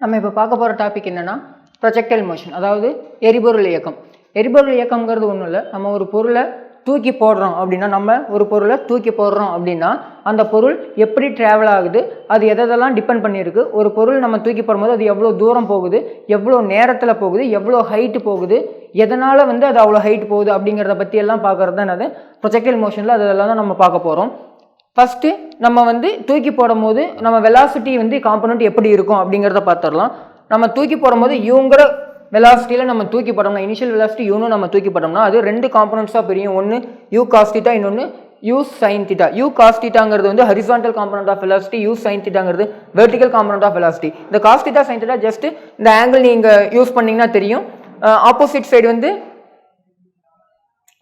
நம்ம இப்போ பார்க்க போகிற டாபிக் என்னென்னா ப்ரொஜெக்டைல் மோஷன் அதாவது எரிபொருள் இயக்கம். எரிபொருள் இயக்கம்ங்கிறது ஒன்றும் இல்லை. நம்ம ஒரு பொருளை தூக்கி போடுறோம் அப்படின்னா நம்ம ஒரு பொருளை தூக்கி போடுறோம் அப்படின்னா அந்த பொருள் எப்படி ட்ராவல் ஆகுது அது எதெல்லாம் டிபெண்ட் பண்ணியிருக்கு ஒரு பொருள் நம்ம தூக்கி போடும்போது அது எவ்வளோ தூரம் போகுது எவ்வளோ நேரத்தில் போகுது எவ்வளோ ஹைட்டு போகுது எதனால் வந்து அது அவ்வளோ ஹைட் போகுது அப்படிங்கிறத பற்றியெல்லாம் பார்க்குறது தான் என்னது? ப்ரொஜெக்டைல் மோஷனில் அதெல்லாம் தான் நம்ம பார்க்க போகிறோம் ஃபஸ்ட்டு நம்ம வந்து தூக்கி போடும்போது நம்ம வெலாசிட்டி வந்து காம்பனண்ட் எப்படி இருக்கும் அப்படிங்கிறத பார்த்துடலாம். நம்ம தூக்கி போடும்போது யூங்கிற வெலாசிட்டியில் நம்ம தூக்கி போட்டோம்னா இனிஷியல் வெலாசிட்டி யூனும் நம்ம தூக்கி போட்டோம்னா அது ரெண்டு காம்பனண்ட்ஸாக பிரியும். ஒன்று யூ காஸ்டிட்டா இன்னொன்று யூ சைன் திட்டா யூ காஸ்டிட்டாங்கிறது வந்து horizontal component of velocity u sine திட்டாங்கிறது vertical component of velocity இந்த cos theta sine theta just இந்த ஆங்கிள் நீங்கள் யூஸ் பண்ணிங்கன்னா தெரியும். ஆப்போசிட் சைடு வந்து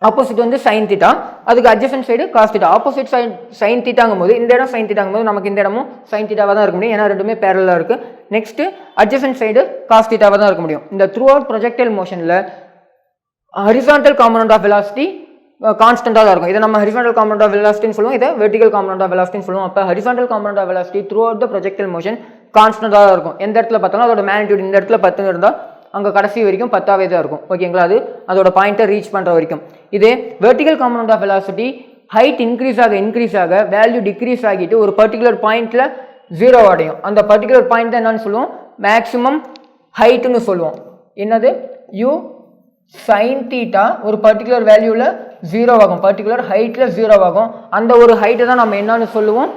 ஆப்போசிட் வந்து சைன் தீட்டா அதுக்கு adjacent side cos theta opposite sine sine தீட்டாங்கும் போது இந்த இடம் சைன் தீட்டாங்கும் போது நமக்கு இந்த இடமும் சைன் தீட்டாவாக தான் இருக்க முடியும். ஏன்னா ரெண்டுமே பேரலாக இருக்குது நெக்ஸ்ட்டு அட்ஜசன்ட் சைடு காஸ் தீட்டாவாக தான் இருக்க முடியும். இந்த த்ரூ அவுட் ப்ரொஜெக்டல் மோஷனில் ஹரிசான்டல் காம்பனண்ட் ஆஃப் வெலாசிட்டி கான்ஸ்டன்ட்டாக தான் இருக்கும். இதை நம்ம ஹரிசான்டல் காம்பனண்ட் ஆஃப் வெலாசிட்டின்னு சொல்லுவோம். இதை வெர்டிகல் காம்பனண்ட் ஆஃப் வெலாசிட்டின்னு சொல்லுவோம். அப்போ horizontal component of velocity throughout the projectile motion கான்ஸ்டன்ட்டாக தான் இருக்கும். எந்த இடத்துல பார்த்தாலும் அதோட மேக்னிடியூட் இந்த இடத்துல பத்துன்னு இருந்தால் அங்கே கடைசி வரைக்கும் பத்தாவே தான் இருக்கும். ஓகேங்களா அது அதோட பாயிண்ட்டை ரீச் பண்ணுற வரைக்கும். இதே vertical component of velocity height increase ஆக இன்க்ரீஸ் ஆக வேல்யூ டிக்ரீஸ் ஆகிட்டு ஒரு பர்டிகுலர் பாயிண்ட்டில் ஜீரோ அடையும். அந்த பர்டிகுலர் பாயிண்ட் தான் என்னன்னு சொல்லுவோம்? மேக்ஸிமம் ஹைட்டுன்னு சொல்லுவோம். என்னது? யூ சைன் தீட்டா ஒரு பர்டிகுலர் வேல்யூவில் ஜீரோ ஆகும். பர்டிகுலர் ஹைட்டில் ஜீரோ ஆகும். அந்த ஒரு ஹைட்டை தான் நம்ம என்னன்னு சொல்லுவோம்?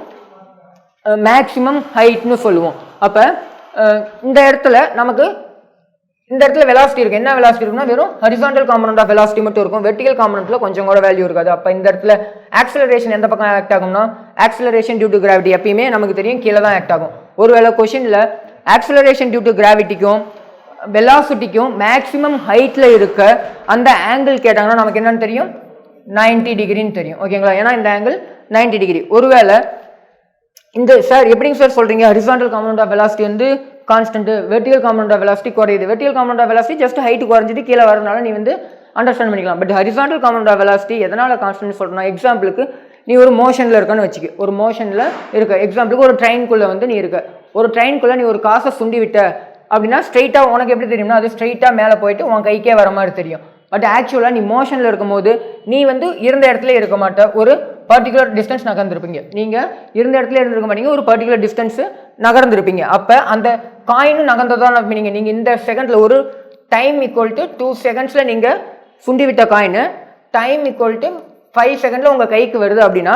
மேக்ஸிமம் ஹைட்னு சொல்லுவோம். அப்போ இந்த இடத்துல நமக்கு இந்த இடத்துல வெலாசிட்டி இருக்கு. என்ன வெலாசிட்டி இருக்குன்னா வெறும் ஹரிசாண்டல் காம்பனண்ட் ஆஃப் வெலாசிட்டி மட்டும் இருக்கும். வெர்டிகல் காம்பனண்ட்டில் கொஞ்சம் கூட வேல்யூ இருக்காது. அப்போ இந்த இடத்துல ஆக்சலரேஷன் எந்த பக்கம் ஆக்ட் ஆகும்னா ஆக்சலரேஷன் டியூ டு கிராவிட்டி எப்பயுமே நமக்கு தெரியும் கீழே தான் ஆக்ட் ஆகும். ஒருவேளை கொஷினில் ஆக்சலரேஷன் டியூ டு கிராவிட்டிக்கும் வெலாசிட்டிக்கும் மேக்ஸிமம் ஹைட்டில் இருக்க அந்த ஆங்கிள் கேட்டாங்கன்னா நமக்கு என்னென்னு தெரியும்? 90 டிகிரின்னு தெரியும். ஓகேங்களா ஏன்னா இந்த ஆங்கிள் 90 டிகிரி ஒருவேளை இந்த சார் எப்படிங்க சார் சொல்கிறீங்க ஹரிசாண்டல் காம்பனண்ட் ஆஃப் வெலாசிட்டி வந்து கான்ஸ்டன்ட் வெர்டிகல் காம்பனண்ட் வெலாசிட்டி குறையுது. Vertical component velocity just height குறைஞ்சிட்டு கீழே வரனால நீ வந்து அண்டர்ஸ்டாண்ட் பண்ணிக்கலாம். பட் ஹரிசாண்டல் காம்பனண்ட் வெலாசிட்டி எதனால் கான்ஸ்டன்ட் சொல்றேன்னா எக்ஸாம்பிளுக்கு நீ ஒரு மோஷனில் இருக்கான்னு வச்சுக்க. ஒரு மோஷனில் இருக்க. எக்ஸாம்பிளுக்கு ஒரு ட்ரெயின்குள்ளே வந்து நீ இருக்க. ஒரு ட்ரெயின்குள்ளே நீ ஒரு காசை சுண்டி விட்ட அப்படின்னா ஸ்ட்ரைட்டாக உனக்கு எப்படி தெரியும்னா அது ஸ்ட்ரைட்டாக மேலே போயிட்டு உன் கைக்கே வர மாதிரி தெரியும். பட் ஆக்சுவலாக நீ மோஷனில் இருக்கும்போது நீ வந்து இருந்த இடத்துல இருக்க மாட்ட. ஒரு பர்டிகுலர் டிஸ்டன்ஸ் நகர்ந்துருப்பீங்க. நீங்கள் இருந்த இடத்துல இருந்திருக்க மாட்டீங்க. ஒரு பர்டிகுலர் டிஸ்டன்ஸு நகர்ந்துருப்பீங்க. அப்போ அந்த காயினும் நகர்ந்ததான இருப்பீங்க நீங்கள் இந்த செகண்டில் ஒரு டைம் ஈக்குவல் டு டூ செகண்ட்ஸில் நீங்கள் சுண்டி விட்ட coin time equal to five செகண்டில் உங்கள் கைக்கு வருது அப்படின்னா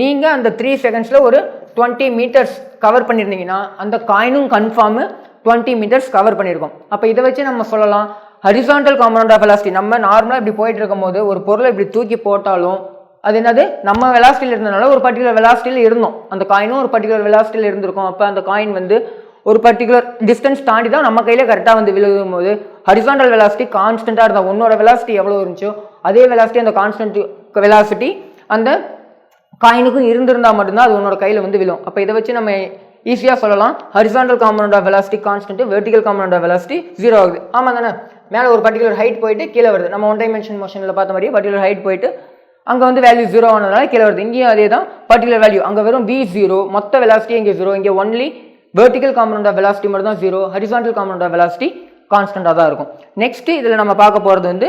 நீங்கள் அந்த த்ரீ செகண்ட்ஸில் ஒரு டுவெண்ட்டி மீட்டர்ஸ் கவர் பண்ணியிருந்தீங்கன்னா அந்த காயினும் கன்ஃபார்மு டுவெண்ட்டி மீட்டர்ஸ் கவர் பண்ணியிருக்கோம் அப்போ இதை வச்சு நம்ம சொல்லலாம் ஹரிசாண்டல் காம்பனண்ட் ஆஃப் வெலாசிட்டி நம்ம நார்மலாக இப்படி போயிட்டு இருக்கும்போது ஒரு பொருளை இப்படி தூக்கி போட்டாலும் அது என்னது? நம்ம வெலாசிட்டியில் இருந்தனால ஒரு பர்டிகுலர் வெலாசிட்டியில் இருந்தோம். அந்த காயினும் ஒரு பர்டிகுலர் வெலாசிட்டியில் இருந்திருக்கும். அப்போ அந்த காயின் வந்து ஒரு பர்டிகுலர் டிஸ்டன்ஸ் தாண்டி தான் நம்ம கையில் கரெக்டாக வந்து விழுகும் போது ஹரிசாண்டல் வெலாசிட்டி கான்ஸ்டண்ட்டாக இருந்தால் உன்னோட வெலாசிட்டி எவ்வளோ இருந்துச்சோ அதே வெலாசிட்டி அந்த கான்ஸ்டன்ட் வெலாசிட்டி அந்த காயினுக்கும் இருந்திருந்தால் மட்டும்தான் அது உன்னோட கையில் வந்து விழும். அப்போ இதை வச்சு நம்ம ஈஸியாக சொல்லலாம். ஹரிசாண்டல் காம்பனோட வெலாசிட்டி கான்ஸ்டன்ட் வெர்டிகல் காம்பனோட வெலாசிட்டி ஜீரோ ஆகுது. ஆமாம் தானே? மேலே ஒரு பர்டிகுலர் ஹைட் போயிட்டு கீழே வருது. நம்ம ஒன் டைமென்ஷன் மோஷனில் பார்த்த மாதிரி பர்டிகுலர் ஹைட் போயிட்டு அங்கே வந்து வேல்யூ ஜீரோ ஆனதுனால கீழே வருது. இங்கேயும் அதே தான் பர்டிகுலர் வேல்யூ அங்கே வெறும் வி ஜீரோ மொத்த வெலாசிட்டி இங்கே ஜீரோ இங்கே ஒன்லி வெர்டிகல் காம்பனோட வெலாசிட்டி மட்டும் தான் ஜீரோ ஹரிசான்டல் காம்பனோட வெலாசிட்டி கான்ஸ்டண்ட்டாக தான் இருக்கும். நெக்ஸ்ட் இதில் நம்ம பார்க்க போகிறது வந்து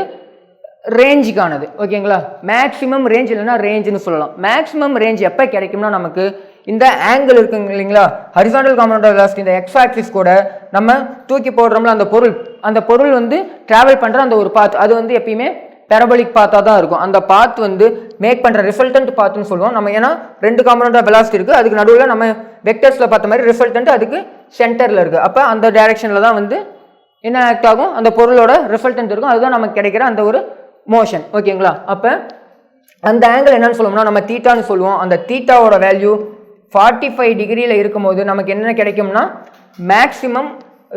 ரேஞ்சுக்கானது ஓகேங்களா? மேக்ஸிமம் ரேஞ்ச் இல்லைன்னா ரேஞ்சுன்னு சொல்லலாம். மேக்ஸிமம் ரேஞ்ச் எப்போ கிடைக்கும்னா நமக்கு இந்த ஆங்கிள் இருக்குங்க இல்லைங்களா? ஹரிசாண்டல் காம்பனோட வெலாசிட்டி இந்த எக்ஸ் ஆக்சிஸ் கூட நம்ம தூக்கி போடுறோம்ல அந்த பொருள் அந்த பொருள் வந்து ட்ராவல் பண்ணுற அந்த ஒரு பாத் அது வந்து எப்பயுமே பேரபலிக் பாத்தாக தான் இருக்கும். அந்த பாத் வந்து மேக் பண்ணுற ரிசல்டன்ட் பாத்துன்னு சொல்லுவோம். நம்ம ஏன்னா ரெண்டு காம்பனண்ட் ஆஃப் வெலாசிட்டி இருக்குது அதுக்கு நடுவில் நம்ம வெக்டர்ஸில் பார்த்த மாதிரி ரிசல்டன்ட் அதுக்கு சென்டரில் இருக்குது அப்போ அந்த டைரெக்ஷனில் தான் வந்து என்ன ஆக்ட் ஆகும்? அந்த பொருளோட ரிசல்டன்ட் இருக்கும். அதுதான் நமக்கு கிடைக்கிற அந்த ஒரு மோஷன் ஓகேங்களா அப்போ அந்த ஆங்கிள் என்னன்னு சொல்லுவோம்னா நம்ம தீட்டான்னு சொல்லுவோம். அந்த தீட்டாவோட வேல்யூ ஃபார்ட்டி ஃபைவ் டிகிரியில் இருக்கும்போது நமக்கு என்ன கிடைக்கும்னா மேக்ஸிமம்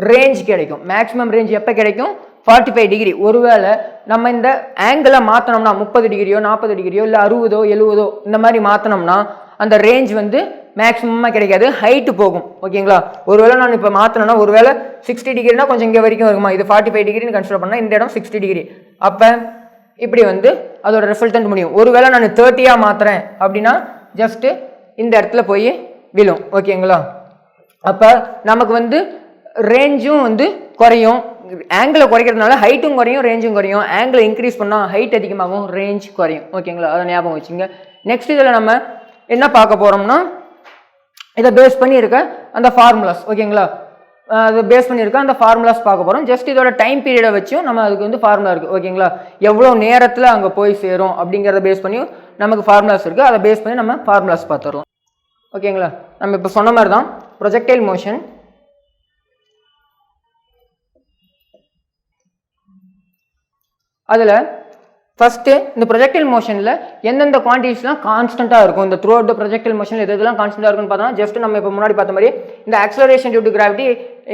ரேஞ்ச் கிடைக்கும். மேக்ஸிமம் ரேஞ்ச் எப்போ கிடைக்கும்? ஃபார்ட்டி ஃபைவ் டிகிரி ஒருவேளை நம்ம இந்த ஆங்கிளை மாற்றினோம்னா முப்பது டிகிரியோ நாற்பது டிகிரியோ இல்லை அறுபதோ எழுவதோ இந்த மாதிரி மாற்றினோம்னா அந்த ரேஞ்ச் வந்து மேக்ஸிமமாக கிடைக்காது. ஹைட்டு போகும். ஓகேங்களா? ஒருவேளை நான் இப்போ மாற்றினேன்னா ஒருவேளை சிக்ஸ்டி டிகிரினா கொஞ்சம் இங்கே வரைக்கும் இருக்குமா இது ஃபார்ட்டி ஃபைவ் டிகிரின்னு கன்சிடர் பண்ணால் இந்த இடம் சிக்ஸ்டி டிகிரி அப்போ இப்படி வந்து அதோட ரிசல்டன்ட் முடியும். ஒருவேளை நான் தேர்ட்டியாக மாற்றுறேன் அப்படின்னா ஜஸ்ட்டு இந்த இடத்துல போய் விழும். ஓகேங்களா? அப்போ நமக்கு வந்து ரேஞ்சும் வந்து குறையும். ஆங்கிளை குறைக்கிறதுனால ஹைட்டும் குறையும் ரேஞ்சும் குறையும். ஆங்கிளை இன்க்ரீஸ் பண்ணால் ஹைட் அதிகமாகும் ரேஞ்ச் குறையும். ஓகேங்களா அதை ஞாபகம் வச்சுங்க. நெக்ஸ்ட் இதில் நம்ம என்ன பார்க்க போகிறோம்னா இதை பேஸ் பண்ணி இருக்க அந்த ஃபார்முலாஸ் ஓகேங்களா அதை பேஸ் பண்ணியிருக்க அந்த ஃபார்முலாஸ் பார்க்க போகிறோம் ஜஸ்ட் இதோட டைம் பீரியடை வச்சும் நம்ம அதுக்கு வந்து ஃபார்முலா இருக்குது ஓகேங்களா எவ்வளோ நேரத்தில் அங்கே போய் சேரும் அப்படிங்கிறத பேஸ் பண்ணி நமக்கு ஃபார்முலாஸ் இருக்குது அதை பேஸ் பண்ணி நம்ம ஃபார்முலாஸ் பார்த்துடலாம். ஓகேங்களா நம்ம இப்போ சொன்ன மாதிரி தான் ப்ரொஜெக்டைல் மோஷன் அதில் ஃபஸ்ட்டு இந்த ப்ரொஜெக்டைல் மோஷனில் எந்தெந்த குவான்டிட்டிஸ்லாம் கான்ஸ்டண்ட்டாக இருக்கும். இந்த த்ரூ அவுட் த ப்ரொஜெக்டைல் மோஷனில் எது எதெல்லாம் கான்ஸ்டண்ட்டாக இருக்குன்னு பார்த்தோம்னா ஜஸ்ட் நம்ம இப்போ முன்னாடி பார்த்த மாதிரி இந்த ஆக்சலரேஷன் டியூ டு கிராவிட்டி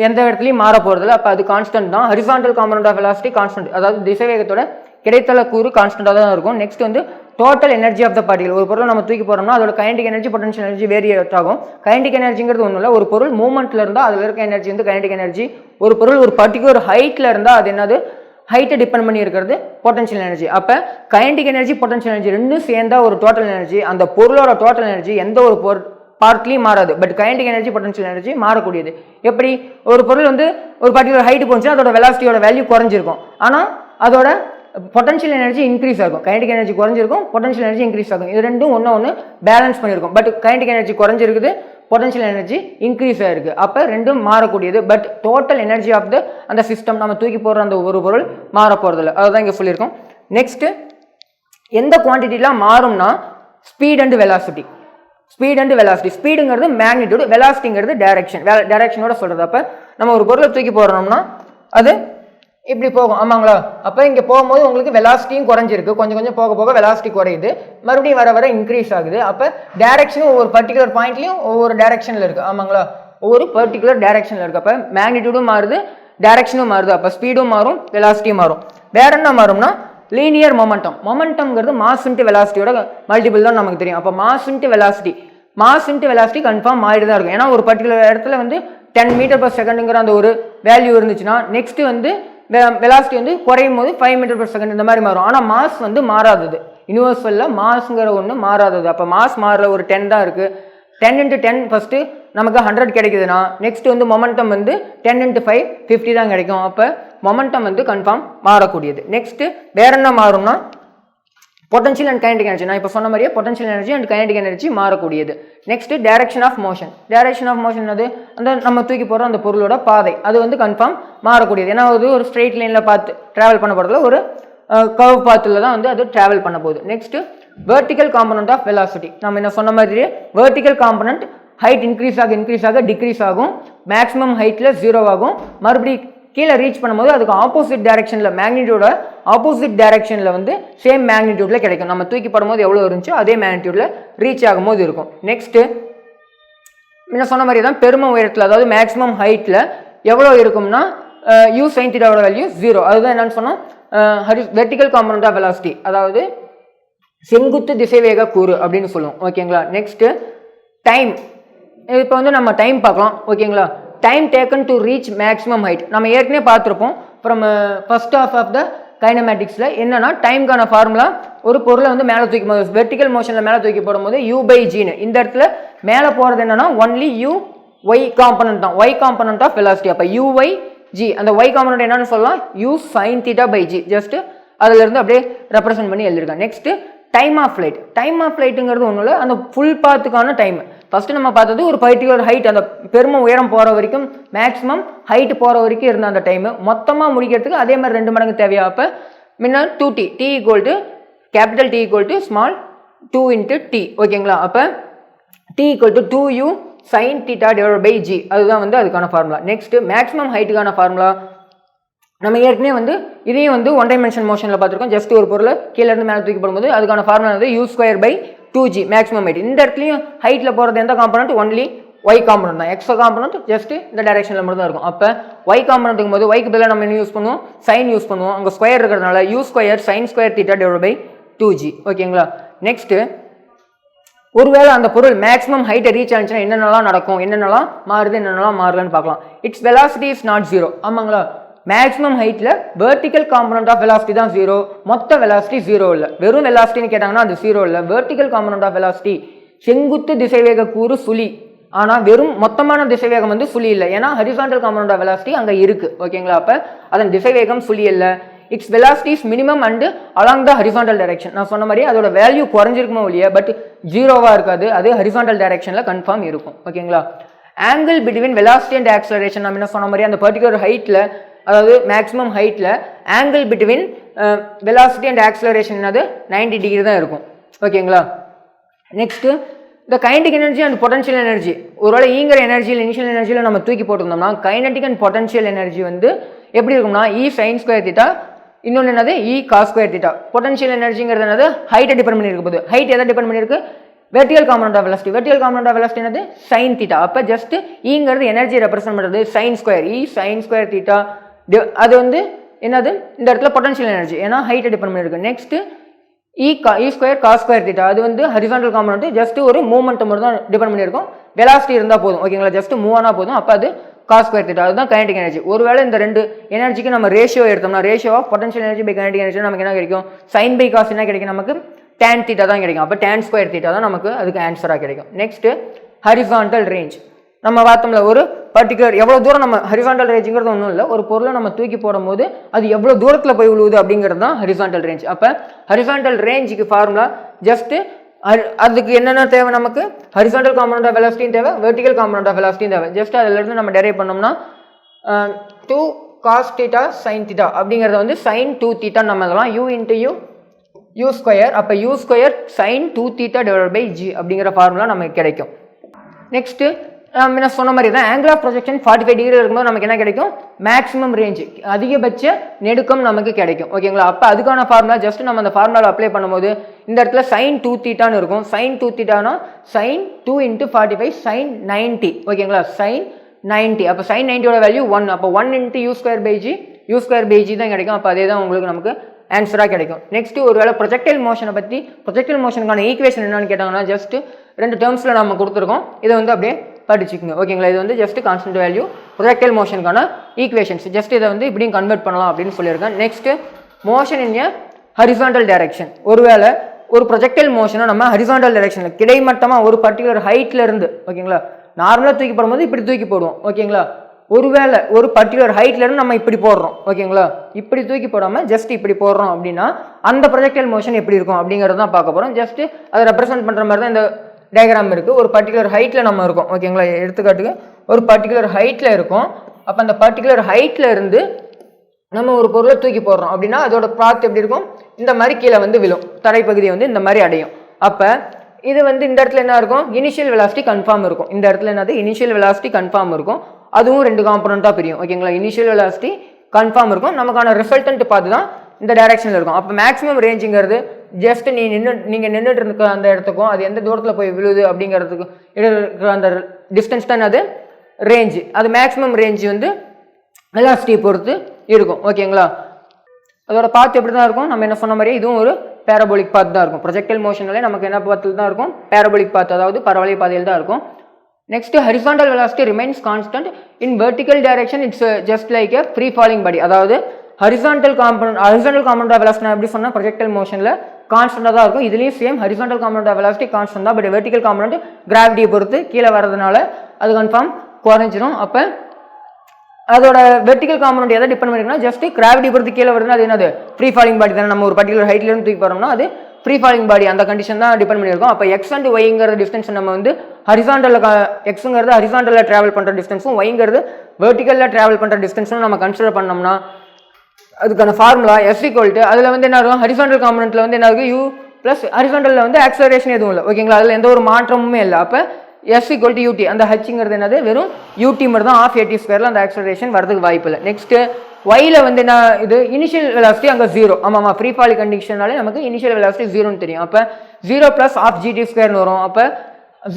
எந்த இடத்துலையும் மாற போகிறதில்ல அப்போ அது கான்ஸ்டன்ட் தான். Horizontal component of velocity constant அதாவது திசைவேகத்தோட கிடைத்தல கூறு கான்ஸ்டண்ட்டாக தான் இருக்கும். நெக்ஸ்ட் வந்து total energy of the particle ஒரு பொருளை நம்ம தூக்கி போகிறோம்னா அதோட kinetic energy potential energy variate ஆகும். கைண்டிக் எனர்ஜிங்கிறது ஒன்றும் இல்லை. ஒரு பொருள் மூவ்மெண்ட்டில் இருந்தால் அதில் இருக்க எனர்ஜி வந்து கைண்டிக் எனர்ஜி ஒரு பொருள் ஒரு பர்டிகுலர் ஹைட்டில் இருந்தால் அது என்னது? ஹைட்டை டிபெண்ட் பண்ணி இருக்கிறது பொட்டன்ஷியல் எனர்ஜி அப்போ கைண்டிக் எனர்ஜி பொட்டன்ஷியல் எனர்ஜி ரெண்டும் சேர்ந்தால் ஒரு டோட்டல் எனர்ஜி அந்த பொருளோட டோட்டல் எனர்ஜி எந்த ஒரு பொருள் பார்ட்லையும் மாறாது. But kinetic energy potential energy மாறக்கூடியது. எப்படி? ஒரு பொருள் வந்து ஒரு பர்டிகுலர் ஹைட்டு போச்சுன்னா அதோட வெலாசிட்டியோட வேல்யூ குறைஞ்சிருக்கும். ஆனால் அதோட பொட்டன்ஷியல் எனர்ஜி இன்க்ரீஸ் ஆகும். கைண்டிக் எனர்ஜி குறைஞ்சிருக்கும் பொட்டன்ஷியல் எனர்ஜி இன்க்ரீஸ் ஆகும். இது ரெண்டும் ஒன்று ஒன்று பேலன்ஸ் பண்ணியிருக்கும் பட் கைண்டிக் எனர்ஜி குறைஞ்சிருக்குது பொட்டன்ஷியல் எனர்ஜி இன்க்ரீஸ் ஆயிருக்கு அப்போ ரெண்டும் மாறக்கூடியது. But total energy of the அந்த சிஸ்டம் நம்ம தூக்கி போடுற அந்த ஒரு பொருள் மாற போகிறதில்ல அதுதான் இங்கே சொல்லியிருக்கோம். நெக்ஸ்ட்டு எந்த குவான்டிட்டிலாம் மாறும்னா speed and velocity speed and velocity ஸ்பீடுங்கிறது magnitude வெலாசிட்டிங்கிறது டைரக்ஷன் டைரக்ஷனோட சொல்கிறது அப்போ நம்ம ஒரு பொருளை தூக்கி போடுறோம்னா அது இப்படி போகும். ஆமாங்களா? அப்போ இங்கே போகும்போது உங்களுக்கு வெலாசிட்டியும் குறைஞ்சிருக்கு. கொஞ்சம் கொஞ்சம் போக போக வெலாசிட்டி குறையுது. மறுபடியும் வர வர இன்க்ரீஸ் ஆகுது. அப்போ டேரெக்ஷனும் ஒவ்வொரு பர்டிகுலர் பாயிண்ட்லையும் ஒவ்வொரு டைரக்ஷனில் இருக்குது ஆமாங்களா? ஒவ்வொரு பர்டிகுலர் டேரெக்ஷனில் இருக்குது அப்போ மேக்னிடியூடும் மாறுது டேரெக்ஷனும் மாறுது. அப்போ ஸ்பீடும் மாறும் வெலாசிட்டியும் மாறும். வேற என்ன மாறும்னா லீனியர் மொமெண்டம் மொமெண்டம்ங்கிறது மாஸ் இன்ட்டு வெலாசிட்டியோட மல்டிபிள் தான் நமக்கு தெரியும். அப்போ mass into velocity mass into velocity confirm மாறிட்டு தான் இருக்கும். ஏன்னா ஒரு பர்டிகுலர் இடத்துல வந்து டென் மீட்டர் பர் செகண்டுங்கிற அந்த ஒரு வேல்யூ இருந்துச்சுன்னா நெக்ஸ்ட் வந்து வெலாசிட்டி வந்து குறையும் போது ஃபைவ் மீட்டர் பர் செகண்ட் இந்த மாதிரி மாறும். ஆனால் மாஸ் வந்து மாறாதது. யூனிவர்சலில் மாஸ்ங்கிற ஒன்று மாறாதது. அப்போ மாஸ் மாறுற ஒரு டென் தான் இருக்குது டென் இன்ட்டு டென் ஃபஸ்ட்டு நமக்கு ஹண்ட்ரட் கிடைக்குதுன்னா நெக்ஸ்ட் வந்து மொமெண்டம் வந்து டென் இன்ட்டு ஃபைவ் ஃபிஃப்டி தான் கிடைக்கும். அப்போ மொமெண்டம் வந்து கன்ஃபார்ம் மாறக்கூடியது. நெக்ஸ்ட்டு வேற என்ன மாறும்னா பொட்டன்ஷியல் அண்ட் கைனடிக் எனர்ஜி நான் இப்போ சொன்ன மாதிரியே potential energy and kinetic energy மாறக்கூடியது. Next direction of motion direction of motion அது அந்த நம்ம தூக்கி போகிற அந்த பொருளோட பாதை. அது வந்து கன்ஃபார்ம் மாறக்கூடியது. ஏன்னா அது ஒரு ஸ்ட்ரெயிட் லைனில் பார்த்து ட்ராவல் பண்ண போகிறதுல ஒரு கர்வ் பாத்தில் தான் வந்து அது ட்ராவல் பண்ண போகுது. Next vertical component of velocity நம்ம என்ன சொன்ன மாதிரியே வெர்டிக்கல் காம்பனண்ட் ஹைட் இன்க்ரீஸ் ஆக இன்க்ரீஸ் ஆக டிக்ரீஸ் ஆகும். மேக்ஸிமம் ஹைட்டில் ஜீரோ ஆகும். மறுபடியும் கீழே ரீச் பண்ணும்போது அதுக்கு ஆப்போசிட் டைரக்ஷனில் மேக்னிடியூட ஆப்போசிட் டைரக்ஷனில் வந்து சேம் மேக்னிடியூட்டில் கிடைக்கும். நம்ம தூக்கி படும்போது எவ்வளோ இருந்துச்சோ அதே மேக்னிடியூடில் ரீச் ஆகும்போது இருக்கும். நெக்ஸ்ட்டு முன்ன சொன்ன மாதிரி தான் பெரும உயரத்தில் அதாவது மேக்ஸிமம் ஹைட்டில் எவ்வளோ இருக்கும்னா யூ சைன் தீட்டாவோட வேல்யூ ஜீரோ அதுதான் என்னென்னு சொன்னால் ஹரி வெர்டிக்கல் காம்பனண்ட் ஆஃப் வெலாசிட்டி அதாவது செங்குத்து திசைவேக கூறு அப்படின்னு சொல்லுவோம். ஓகேங்களா நெக்ஸ்ட்டு டைம் இப்போ வந்து நம்ம டைம் பார்க்கலாம். ஓகேங்களா time taken to reach maximum height நம்ம ஏற்கனவே பார்த்துருப்போம். From first of of the கைனமேட்டிக்ஸில் என்னென்னா டைம்க்கான ஃபார்முலா ஒரு பொருளை வந்து மேலே தூக்கி போது வெர்டிக்கல் மோஷனில் மேலே தூக்கி போடும்போது யூ பை ஜின்னு இந்த இடத்துல மேலே போகிறது என்னென்னா ஒன்லி யூ ஒய் காம்பனண்ட் தான். ஒய் காம்பனண்ட் ஆஃப் வெலாசிட்டி அப்போ யூ ஒய் ஜி அந்த ஒய் காம்பனண்ட் என்னன்னு சொல்லலாம். U sine theta by g just அதுலேருந்து அப்படியே ரெப்ரசென்ட் பண்ணி எழுதியிருக்கேன் next time of flight time of ஃப்ளைட்டுங்கிறது ஒன்றும் இல்லை அந்த ஃபுல் பாத்துக்கான டைம் ஃபஸ்ட்டு நம்ம பார்த்தது ஒரு பர்டிகுலர் ஹைட் அந்த பெருமை உயரம் போகிற வரைக்கும் மேக்ஸிமம் ஹைட் போகிற வரைக்கும் இருந்த அந்த டைமு மொத்தமாக முடிக்கிறதுக்கு அதே மாதிரி ரெண்டு மடங்கு தேவையா? அப்போ முன்ன two t t equal to capital t equal to small two into t ஓகேங்களா அப்போ t equal to two u sine theta divide by g அதுதான் வந்து அதுக்கான ஃபார்முலா நெக்ஸ்ட்டு மேக்ஸிமம் ஹைட்டுக்கான ஃபார்முலா நம்ம ஏற்கனவே வந்து இதையும் வந்து ஒன் டைமென்ஷன் மோஷனில் பார்த்துருக்கோம். ஜஸ்ட் ஒரு பொருளை கீழே இருந்து மேலே தூக்கி போடும்போது அதுக்கான ஃபார்முலா வந்து u square by two g maximum height இந்த இடத்துலையும் ஹைட்டில் போகிறது எந்த காம்பனண்ட் ஒன்லி ஒய் காம்பனண்ட் தான். எக்ஸ்ட்ரா காம்பனண்ட் ஜஸ்ட் இந்த டைரக்ஷனில் மட்டும் தான் இருக்கும். அப்போ ஒய் காம்பனண்ட்டுக்கும் போது ஒய்க்கு பதிலாக நம்ம என்ன யூஸ் பண்ணுவோம்? சைன் யூஸ் பண்ணுவோம். அங்கே ஸ்கொயர் இருக்கிறதுனால u square sine square theta divide by two g ஓகேங்களா நெக்ஸ்ட்டு ஒருவேளை அந்த பொருள் மேக்ஸிமம் ஹைட்டை ரீச் ஆனிச்சுன்னா என்னென்னலாம் நடக்கும்? என்னென்னலாம் மாறுது? என்னென்னலாம் மாறுதுன்னு பார்க்கலாம். It's velocity is not zero ஆமாங்களா? Maximum ஹைட்டில் வெர்டிக்கல் காம்பனண்ட் ஆஃப் வெலாசிட்டி தான் ஜீரோ மொத்த வெலாசிட்டி ஜீரோ இல்லை. வெறும் வெலாசிட்டின்னு கேட்டாங்கன்னா அது ஜீரோ இல்லை. வெர்டிக்கல் காம்பனண்ட் ஆஃப் வெலாசிட்டி செங்குத்து திசைவேக கூறு சுழி ஆனால் வெறும் மொத்தமான திசைவேகம் வந்து சுழி இல்லை. ஏன்னா ஹரிசாண்டல் காம்பனண்ட் ஆஃப் வெலாசிட்டி அங்கே இருக்கு. ஓகேங்களா அப்போ அதன் திசைவேகம் சுழி இல்லை. It's velocity is minimum and along the horizontal direction நான் சொன்ன மாதிரி அதோட வேல்யூ குறைஞ்சிருக்குமோ இல்லையா? பட் ஜீரோவாக இருக்காது. அது ஹரிசாண்டல் டைரக்ஷனில் கன்ஃபார்ம் இருக்கும். ஓகேங்களா angle between velocity and acceleration நம்ம என்ன சொன்ன மாதிரி அந்த பர்டிகுலர் ஹைட்டில் அதாவது மேக்ஸிமம் ஹைட்டில் angle between velocity and acceleration என்னது? 90 டிகிரி தான் இருக்கும். ஓகேங்களா நெக்ஸ்ட்டு இந்த kinetic energy and potential energy ஒருவேளை ஈங்கிற எனர்ஜியில் இனிஷியல் எனர்ஜியில் நம்ம தூக்கி போட்டிருந்தோம்னா கைனடிக் அண்ட் பொட்டன்ஷியல் எனர்ஜி வந்து எப்படி இருக்கும்னா இ சைன் ஸ்கொயர் தீட்டா இன்னொன்று என்னது? E cos square theta potential எனர்ஜிங்கிறது என்னது? ஹைட்டை டிபெண்ட் பண்ணியிருக்க போது. ஹைட் எதை டிபெண்ட் பண்ணியிருக்கு? Vertical component of velocity vertical component of velocity என்னது? சைன் தீட்டா அப்போ ஜஸ்ட் ஈங்கிறது எனர்ஜி ரெப்ரசென்ட் பண்ணுறது sine square E sine square theta அது வந்து என்னது? இந்த இடத்துல பொட்டன்ஷியல் எனர்ஜி ஏன்னா ஹைட்டை டிபெண்ட் பண்ணியிருக்கு நெக்ஸ்ட்டு இ கா e square cos square theta அது வந்து ஹரிசாண்டல் காம்பனண்ட் ஜஸ்ட் ஒரு மூவ்மெண்ட் மட்டும் தான் டிபெண்ட் பண்ணியிருக்கும். வெலாசிட்டி இருந்தால் போதும். ஓகேங்களா ஜஸ்ட் மூவ் ஆனால் போதும். அப்போ அது காஸ் ஸ்கொயர் தீட்டா அதுதான் கைனடிக் எனர்ஜி ஒருவேளை இந்த ரெண்டு எனர்ஜிக்கு நம்ம ரேஷியோ எடுத்தோம்னா ratio of potential energy by kinetic energy நமக்கு என்ன கிடைக்கும்? சைன் பை காஸ் என்ன கிடைக்கும் நமக்கு? டேன் தீட்டா தான் கிடைக்கும். அப்போ டேன் ஸ்கொயர் தீட்டா தான் நமக்கு அதுக்கு ஆன்சராக கிடைக்கும். நெக்ஸ்ட் ஹரிசான்டல் ரேஞ்ச் நம்ம பார்த்தோம்ல ஒரு பர்டிகுலர் எவ்வளோ தூரம் நம்ம ஹரிசாண்டல் ரேஞ்சுங்கிறது ஒன்றும் இல்லை. ஒரு பொருளை நம்ம தூக்கி போடும்போது அது எவ்வளோ தூரத்தில் போய் விழுவுது அப்படிங்கிறது தான் ஹரிசாண்டல் ரேஞ்ச் அப்போ ஹரிசாண்டல் ரேஞ்சுக்கு ஃபார்முலா ஜஸ்ட்டு அதுக்கு என்னென்ன தேவை நமக்கு? ஹரிசாண்டல் காம்பனண்ட் ஆஃப் வெலாசிட்டியும் தேவை வெர்டிகல் காம்பனண்ட் ஆஃப் வெலாசிட்டியும் தேவை. ஜஸ்ட் அதிலிருந்து நம்ம டெரைவ் பண்ணோம்னா two cos theta sine theta அப்படிங்கிறத வந்து சைன் டூ தீட்டா நம்ம இதெல்லாம் u into u u square அப்போ u square sine two theta divide by g அப்படிங்கிற ஃபார்முலா நமக்கு கிடைக்கும். நெக்ஸ்ட்டு நான் சொன்ன மாதிரி தான் angle of projection forty five degree இருக்கும்போது நமக்கு என்ன கிடைக்கும்? மேக்ஸிமம் ரேஞ்சு அதிகபட்ச நெடுக்கம் நமக்கு கிடைக்கும். ஓகேங்களா அப்போ அதுக்கான ஃபார்முலா ஜஸ்ட் நம்ம அந்த ஃபார்முலாவில் அப்ளை பண்ணும்போது இந்த இடத்துல சைன் டூ தீட்டான்னு இருக்கும். Sine two தீட்டானா sine two into forty five sine ninety ஓகேங்களா சைன் நைன்ட்டி அப்போ சைன் நைன்ட்டியோட வேல்யூ ஒன் அப்போ one into u square by g u square by g தான் கிடைக்கும். அப்போ அதே தான் உங்களுக்கு நமக்கு ஆன்சராக கிடைக்கும். நெக்ஸ்ட் ஒருவேளை ப்ரொஜெக்டைல் மோஷனை பற்றி ப்ரொஜெக்டைல் மோஷனுக்கான ஈக்குவேஷன் என்னன்னு கேட்டாங்கன்னா ஜஸ்ட் ரெண்டு டேர்ம்ஸில் நம்ம கொடுத்துருக்கோம். இதை வந்து அப்படியே படிச்சுக்கோங்க. ஓகேங்களா? இது வந்து ஜஸ்ட் கான்ஸ்டன்ட் வேல்யூ ப்ரொஜெக்டைல் மோஷனுக்கான ஈக்குவேஷன்ஸ் ஜஸ்ட் இதை வந்து இப்படியும் கன்வெர்ட் பண்ணலாம் அப்படின்னு சொல்லியிருக்கேன். Next motion in a horizontal direction ஒருவேளை ஒரு ப்ரொஜெக்டல் மோஷனை நம்ம ஹரிசாண்டல் டைரக்ஷனில் கிடைமட்டமாக ஒரு பர்டிகுலர் ஹைட்ல இருந்து ஓகேங்களா? நார்மலாக தூக்கி போடும்போது இப்படி தூக்கி போடுவோம் ஓகேங்களா? ஒருவேளை ஒரு பர்டிகுலர் ஹைட்ல இருந்து நம்ம இப்படி போடுறோம் ஓகேங்களா? இப்படி தூக்கி போடாமல் ஜஸ்ட் இப்படி போடுறோம் அப்படின்னா அந்த ப்ரொஜெக்டல் மோஷன் எப்படி இருக்கும் அப்படிங்கிறது தான் பார்க்க போகிறோம் ஜஸ்ட் அதை ரெப்ரசென்ட் பண்ணுற மாதிரி தான் இந்த டயக்ராம் இருக்குது ஒரு பர்டிகுலர் ஹைட்டில் நம்ம இருக்கோம். ஓகேங்களா எடுத்துக்காட்டுக்கு. ஒரு பர்டிகுலர் ஹைட்டில் இருக்கும். அப்போ அந்த பர்டிகுலர் ஹைட்டில் இருந்து நம்ம ஒரு பொருளை தூக்கி போடுறோம். அப்படின்னா அதோட ப்ராத் எப்படி இருக்கும்? இந்த மாதிரி கீழே வந்து விழும். தடைப்பகுதியை வந்து இந்த மாதிரி அடையும். அப்போ இது வந்து இந்த இடத்துல என்ன இருக்கும்? இனிஷியல் வெலாசிட்டி கன்ஃபார்ம் இருக்கும். இந்த இடத்துல என்னது? இனிஷியல் வெலாசிட்டி கன்ஃபார்ம் இருக்கும். அதுவும் ரெண்டு காம்பனண்ட்டாக பிரியும். ஓகேங்களா இனிஷியல் வெலாசிட்டி கன்ஃபார்ம் இருக்கும். நமக்கான ரிசல்டன்ட் பார்த்து தான் இந்த டைரக்ஷனில் இருக்கும். அப்போ மேக்ஸிமம் ரேஞ்சுங்கிறது ஜஸ்ட் நீ நின்று நீங்கள் நின்றுட்டு இருக்க அந்த இடத்துக்கும் அது எந்த தூரத்தில் போய் விழுது அப்படிங்கிறதுக்கு இருக்கிற அந்த டிஸ்டன்ஸ் தான் அது? ரேஞ்சு அது மேக்ஸிமம் ரேஞ்சு வந்து வெலாசிட்டியை பொறுத்து இருக்கும். ஓகேங்களா அதோட பாத் எப்படி தான் இருக்கும்? நம்ம என்ன சொன்ன மாதிரி இதுவும் ஒரு பேரபோலிக் பாத் தான் இருக்கும். ப்ரொஜெக்டல் மோஷனாலே நமக்கு என்ன பாத்தில் தான் இருக்கும்? பேரபோலிக் பாத் அதாவது பரவலை பாதையில் தான் இருக்கும். Next horizontal velocity remains constant in vertical direction it's just like a free falling body அதாவது horizontal component horizontal component of velocity எப்படி சொன்னால் ப்ரொஜெக்டல் மோஷனில் கான்ஸ்டண்டாக தான் இருக்கும். இதுலேயும் same horizontal component velocity constant தான். பட் வெர்டிக்கல் காம்பனண்ட் கிராவிட்டியை பொறுத்து கீழே வரதுனால அது கன்ஃபார்ம் குறைஞ்சிரும். அப்போ அதோட வெர்டிகல் காம்பனண்ட் எதை டிபெண்ட் பண்ணிருக்குன்னா ஜஸ்ட் கிராவிட்டி பொறுத்து கீழே வருதுன்னா அது என்னது? ஃப்ரீ ஃபாலிங் பாடி தானே நம்ம ஒரு பர்டிகுலர் ஹைட்லேருந்து தூக்கி போகிறோம்னா அது ஃப்ரீ ஃபாலிங் பாடி அந்த கண்டிஷன் தான் டிபெண்ட் பண்ணியிருக்கோம் அப்போ எக்ஸ் அண்ட் ஒய்ங்கிற டிஸ்டன்ஸ் நம்ம வந்து ஹரிசாண்டலில் எக்ஸுங்கிறது ஹரிசாண்டலில் ட்ராவல் பண்ணுற டிஸ்டன்ஸும் ஒய்ங்கிறது வெர்டிக்கலில் ட்ராவல் பண்ணுற டிஸ்டன்ஸும் நம்ம கன்சிடர் பண்ணோம்னா அதுக்கான ஃபார்முலா எஸ் ஈக்குவல்ட்டு அதில் வந்து என்ன இருக்கும்? ஹரிசாண்டல் காம்பனண்ட்டில் வந்து என்ன ஆகும் யூ ப்ளஸ் ஹரிசாண்டலில் வந்து ஆக்சலரேஷன் எதுவும் இல்லை. ஓகேங்களா அதில் எந்த ஒரு மாற்றமுமே இல்லை. அப்போ எஸ் ஈக்குவல் டு யூடி அந்த ஹச்சுங்கிறது என்னது? வெறும் யூடி மட்டும் தான் ஆஃப் எயிட்டி ஸ்கொயரில் அந்த ஆக்சலரேஷன் வரதுக்கு வாய்ப்பு இல்லை. நெக்ஸ்ட்டு ஒயில் வந்து என்ன இது இனிஷியல் வெலாசிட்டி அங்கே ஜீரோ ஆமாம் ஃப்ரீ ஃபாலி கண்டிஷனாலே நமக்கு இனிஷியல் வெலாசிட்டி ஜீரோன்னு தெரியும். அப்போ ஜீரோ ப்ளஸ் ஆஃப் ஜிடி ஸ்கொயர்னு வரும். அப்போ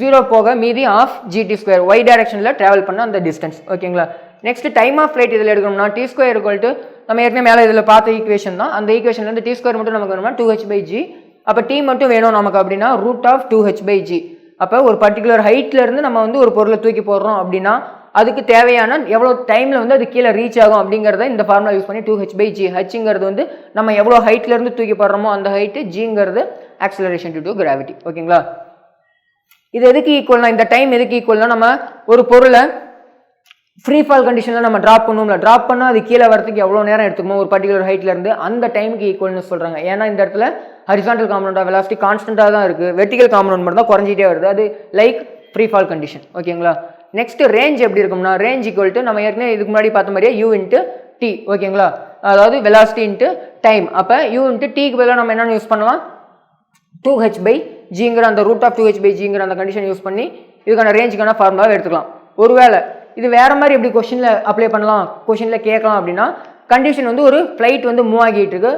ஜீரோ போக மீதி half g t square y டைரக்ஷனில் ட்ராவல் பண்ண அந்த டிஸ்டன்ஸ் ஓகேங்களா நெக்ஸ்ட் டைம் ஆஃப் ஃப்ளைட் இதில் எடுக்கணும்னா டி ஸ்கொயர் ஈக்குவல் டு நம்ம ஏற்கனவே மேலே இதில் பார்த்த ஈக்குவேஷன் தான். அந்த ஈக்குவேஷன்லேருந்து டி ஸ்கொயர் மட்டும் நமக்கு வேணும்னா டூ ஹெச் பை ஜி அப்போ டி மட்டும் வேணும் நமக்கு அப்படின்னா root of two h by g அப்போ ஒரு பர்டிகுலர் ஹைட்லேருந்து நம்ம வந்து ஒரு பொருளை தூக்கி போடுறோம் அப்படின்னா அதுக்கு தேவையான எவ்வளோ டைமில் வந்து அது கீழே ரீச் ஆகும் அப்படிங்கிறத இந்த ஃபார்முலா யூஸ் பண்ணி டூ ஹெச் பை ஜி ஹெச்ங்கிறது வந்து நம்ம எவ்வளோ ஹைட்லேருந்து தூக்கி போடுறோமோ அந்த ஹைட்டு ஜிங்கிறது ஆக்சலரேஷன் டு டு கிராவிட்டி ஓகேங்களா இது எதுக்கு ஈக்குவல்னா இந்த டைம் எதுக்கு ஈக்குவல்னா நம்ம ஒரு பொருளை ஃப்ரீ ஃபால் கண்டிஷனில் நம்ம ட்ராப் பண்ணுவோம்ல. ட்ராப் பண்ணால் அது கீழே வரதுக்கு எவ்வளோ நேரம் எடுத்துக்குமோ ஒரு பர்டிகுலர் ஹைட்லேருந்து அந்த டைமுக்கு ஈக்குவல்னு சொல்கிறாங்க ஏன்னா இந்த இடத்துல ஹரிசான்டல் காம்பனோட வெலாசிட்டி கான்ஸ்டண்ட்டாக தான் இருக்குது வெர்டிகல் காம்பனண்ட் மட்டும் தான் குறைஞ்சிட்டே வருது. அது லைக் ஃப்ரீ ஃபால் கண்டிஷன் ஓகேங்களா நெக்ஸ்ட் ரேஞ்ச் எப்படி இருக்கும்னா ரேஞ்ச் ஈக்குவல் டு நம்ம ஏற்கனவே இதுக்கு முன்னாடி பார்த்த மாதிரியே யூ இன்ட்டு டி ஓகேங்களா அதாவது வெலாசிட்டி இன்ட்டு டைம் அப்போ யூ இன்ட்டு டிக்கு பதிலாக நம்ம என்னென்னு யூஸ் பண்ணலாம்? டூ ஹெச் பை ஜிங்கிற அந்த root of two h by ஜிங்கிற அந்த கண்டிஷன் யூஸ் பண்ணி இதுக்கான ரேஞ்சுக்கான ஃபார்முலாவை எடுத்துக்கலாம். ஒருவேளை இது வேறு மாதிரி எப்படி கொஷினில் அப்ளை பண்ணலாம் கொஷினில் கேட்கலாம் அப்படின்னா கண்டிஷன் வந்து ஒரு ஃப்ளைட் வந்து மூவ் ஆகிட்டு இருக்கு.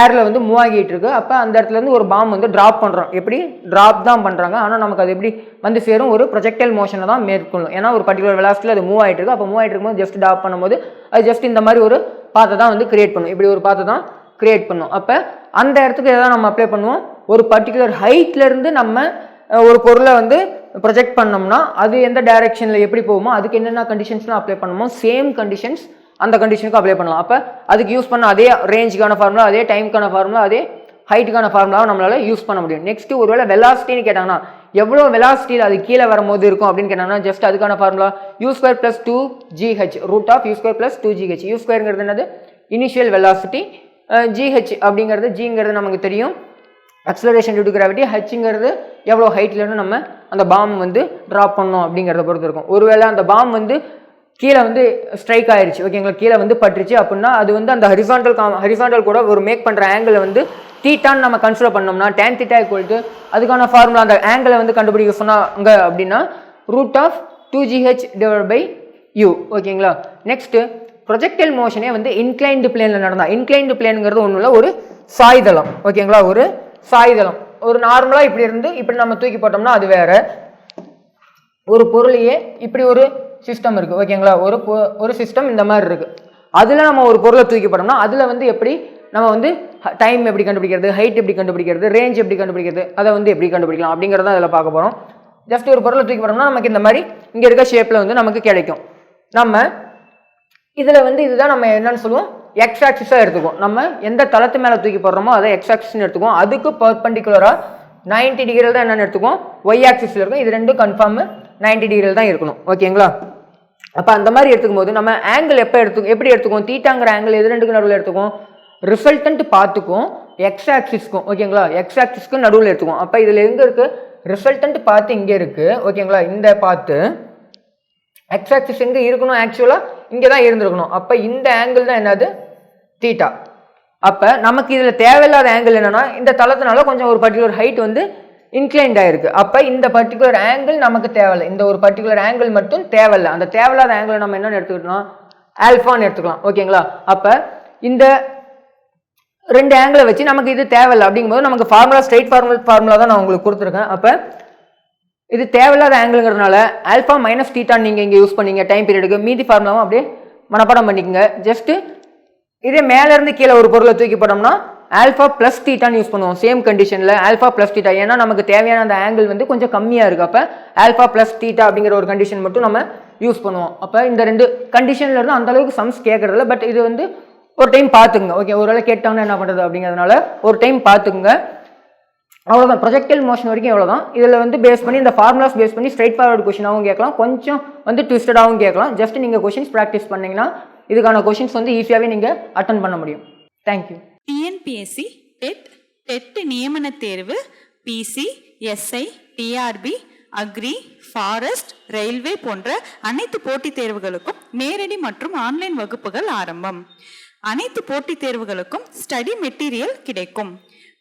ஏரில் வந்து மூவ் ஆகிட்டு இருக்கு. அப்போ அந்த இடத்துலேருந்து ஒரு பாம் வந்து ட்ராப் பண்ணுறோம் எப்படி? ட்ராப் தான் பண்ணுறாங்க ஆனால் நமக்கு அது எப்படி வந்து சேரும்? ஒரு ப்ரொஜெக்டைல் மோஷனை தான் மேற்கொள்ளும். ஏன்னா ஒரு பர்டிகுலர் வெலாசிட்டியில் அது மூவ் ஆகிட்டு இருக்கு. அப்போ மூவ் ஆகிட்டு இருக்கும்போது ஜஸ்ட் ட்ராப் பண்ணும்போது அது ஜஸ்ட் இந்த மாதிரி ஒரு பாத்தை தான் வந்து கிரியேட் பண்ணும். இப்படி ஒரு பாத்தை தான் கிரியேட் பண்ணும். அப்போ அந்த இடத்துக்கு எதாவது நம்ம அப்ளை பண்ணுவோம். ஒரு பர்டிகுலர் ஹைட்லேருந்து நம்ம ஒரு பொருளை வந்து ப்ரொஜெக்ட் பண்ணோம்னா அது எந்த டைரெக்ஷனில் எப்படி போகுமோ அதுக்கு என்னென்ன கண்டிஷன்ஸ்லாம் அப்ளை பண்ணுமோ சேம் கண்டிஷன்ஸ் அந்த கண்டிஷனுக்கு அப்ளை பண்ணலாம். அப்போ அதுக்கு யூஸ் பண்ண அதே ரேஞ்சுக்கான ஃபார்முலா அதே டைமுக்கான ஃபார்முலா அதே ஹைட்டுக்கான ஃபார்முலாவை நம்மளால் யூஸ் பண்ண முடியும். நெக்ஸ்ட் ஒருவேளை வெலாசிட்டின்னு கேட்டாங்கன்னா எவ்வளோ வெலாசிட்டியில் அது கீழே வரும்போது இருக்கும் அப்படின்னு கேட்டாங்கன்னா ஜஸ்ட் அதுக்கான formula u square plus two g h root of u square plus two g h u ஸ்கொயருங்கிறது என்னது? இனிஷியல் வெலாசிட்டி ஜிஹெச் அப்படிங்கிறது ஜிங்கிறது நமக்கு தெரியும். அக்ஸலரேஷன் டியூ டு கிராவிட்டி ஹெச்ங்கிறது எவ்வளோ ஹைட்லேருந்து நம்ம அந்த பாம் வந்து ட்ராப் பண்ணோம் அப்படிங்கிறத பொறுத்து இருக்கும். ஒருவேளை அந்த பாம் வந்து கீழே வந்து ஸ்ட்ரைக் ஆயிடுச்சு ஓகேங்களா கீழே வந்து பட்டுருச்சு அப்படின்னா அது வந்து அந்த ஹரிசாண்டல் காம் ஹரிசாண்டல் கூட ஒரு மேக் பண்ணுற ஆங்கிளை வந்து தீட்டான்னு நம்ம கன்சிடர் பண்ணோம்னா டேன் தீட்டா ஈக்குவல் அதுக்கான ஃபார்முலா அந்த ஆங்கிளை வந்து கண்டுபிடிக்க சொன்னாங்க அப்படின்னா root of two g h divide by u ஓகேங்களா நெக்ஸ்ட்டு ப்ரொஜெக்டைல் மோஷனே வந்து இன்க்ளைன்டு பிளேனில் நடந்தால் இன்க்ளைன்டு பிளேனுங்கிறது ஒன்றும் இல்லை ஒரு சாய்தளம். ஓகேங்களா ஒரு சாய்தளம். ஒரு நார்மலாக இப்படி இருந்து இப்படி நம்ம தூக்கி போட்டோம்னா அது வேறு. ஒரு பொருளையே இப்படி ஒரு சிஸ்டம் இருக்குது ஓகேங்களா ஒரு பொ- ஒரு சிஸ்டம் இந்த மாதிரி இருக்குது அதில் நம்ம ஒரு பொருளை தூக்கி போட்டோம்னா அதில் வந்து எப்படி நம்ம வந்து டைம் எப்படி கண்டுபிடிக்கிறது ஹைட் எப்படி கண்டுபிடிக்கிறது ரேஞ்ச் எப்படி கண்டுபிடிக்கிறது அதை வந்து எப்படி கண்டுபிடிக்கலாம் அப்படிங்கிறத அதில் பார்க்க போகிறோம் ஜஸ்ட் ஒரு பொருளை தூக்கி போட்டோம்னா நமக்கு இந்த மாதிரி இங்கே இருக்க ஷேப்பில் வந்து நமக்கு கிடைக்கும். நம்ம இதில் வந்து இதுதான் நம்ம என்னன்னு சொல்லுவோம்? எக்ஸ் ஆக்சிஸாக எடுத்துக்குவோம். நம்ம எந்த தளத்து மேலே தூக்கி போடுறோமோ அதை எக்ஸ் ஆக்சிஸ்னு எடுத்துக்குவோம். அதுக்கு பர்பண்டிகுலராக 90 டிகிரியில் தான் என்னென்னு எடுத்துக்கும் ஒய் ஆக்சிஸில் இருக்கும். இது ரெண்டும் கன்ஃபார்ம் 90 டிகிரியில் தான் இருக்கணும். ஓகேங்களா அப்போ அந்த மாதிரி எடுத்துக்கும் போது நம்ம ஆங்கிள் எப்போ எடுத்து எப்படி எடுத்துக்கும் தீட்டாங்கிற ஆங்கிள் எது ரெண்டுக்கு நடுவில் எடுத்துக்கும் ரிசல்டன்ட் பார்த்துக்கும் எக்ஸ் ஆக்சிஸ்க்கும் ஓகேங்களா எக்ஸ் ஆக்சிஸ்க்கும் நடுவில் எடுத்துக்கும் அப்போ இதில் எங்கே இருக்குது ரிசல்டன்ட் பார்த்து இங்கே இருக்குது ஓகேங்களா இந்த பார்த்து எக்ஸ் ஆக்சிஸ் எங்கே இருக்கணும் ஆக்சுவலாக இங்கே தான் இருந்திருக்கணும். அப்போ இந்த ஆங்கிள் தான் என்னது? தீட்டா அப்போ நமக்கு இதில் தேவையில்லாத ஆங்கிள் என்னென்னா இந்த தளத்தினால கொஞ்சம் ஒரு பர்டிகுலர் ஹைட் வந்து இன்க்ளைன்ட் ஆயிருக்கு. அப்போ இந்த பர்டிகுலர் ஆங்கிள் நமக்கு தேவையில்லை. இந்த ஒரு பர்டிகுலர் ஆங்கிள் மட்டும் தேவையில்லை. அந்த தேவையில்லாத ஆங்கிள் நம்ம என்னென்னு எடுத்துக்கிட்டோம் ஆல்ஃபான்னு எடுத்துக்கலாம். ஓகேங்களா அப்போ இந்த ரெண்டு ஆங்கிளை வச்சு நமக்கு இது தேவையில்லை. அப்படிங்கும்போது நமக்கு ஃபார்முலா ஸ்ட்ரைட் ஃபார்முலா ஃபார்முலா தான் நான் உங்களுக்கு கொடுத்துருக்கேன். அப்போ இது தேவையில்லாத ஆங்கிளுங்கிறதுனால ஆல்ஃபா மைனஸ் டீட்டான் நீங்கள் இங்கே யூஸ் பண்ணீங்க டைம் பீரியடுக்கு மீதி ஃபார்முலாவும் அப்படியே மனப்பாடம் பண்ணிக்கோங்க. ஜஸ்ட்டு இதே மேலேருந்து கீழே ஒரு பொருளை தூக்கி போட்டோம்னா ஆல்ஃபா ப்ளஸ் டீட்டான்னு யூஸ் பண்ணுவோம். சேம் கண்டிஷனில் ஆல்ஃபா ப்ளஸ் டீட்டா ஏன்னா நமக்கு தேவையான அந்த ஆங்கிள் வந்து கொஞ்சம் கம்மியாக இருக்குது அப்போ ஆல்ஃபா ப்ளஸ் டீட்டா அப்படிங்கிற ஒரு கண்டிஷன் மட்டும் நம்ம யூஸ் பண்ணுவோம். அப்போ இந்த ரெண்டு கண்டிஷனில் இருந்து அந்தளவுக்கு சம்ஸ் கேட்குறதில்ல பட் இது வந்து ஒரு டைம் பார்த்துக்குங்க. ஓகே ஒரு வேளை கேட்டாங்கன்னா என்ன பண்ணுறது அப்படிங்கிறதுனால ஒரு டைம் பார்த்துக்குங்க. அவ்வளோதான் ப்ரொஜெக்டைல் மோஷன் வரைக்கும் எவ்வளோதான் இதில் வந்து பேஸ் பண்ணி இந்த ஃபார்முலாஸ் பேஸ் பண்ணி ஸ்ட்ரைட் ஃபார்வர்டு கொஷினாகவும் கேட்கலாம். கொஞ்சம் வந்து ட்விஸ்டடாகவும் கேட்கலாம். ஜஸ்ட் நீங்கள் கொஷின்ஸ் ப்ராக்டிஸ் பண்ணிங்கன்னா இதுக்கான கொஷின்ஸ் வந்து ஈஸியாகவே நீங்கள் அட்டன் பண்ண முடியும். தேங்க்யூ டிஎன்பிஎஸ்சி டெட் டெட் நியமன தேர்வு PC SI TRB agri forest railway போன்ற அனைத்து போட்டித் தேர்வுகளுக்கும் நேரடி மற்றும் ஆன்லைன் வகுப்புகள் ஆரம்பம். அனைத்து போட்டித் தேர்வுகளுக்கும் ஸ்டடி மெட்டீரியல் கிடைக்கும்.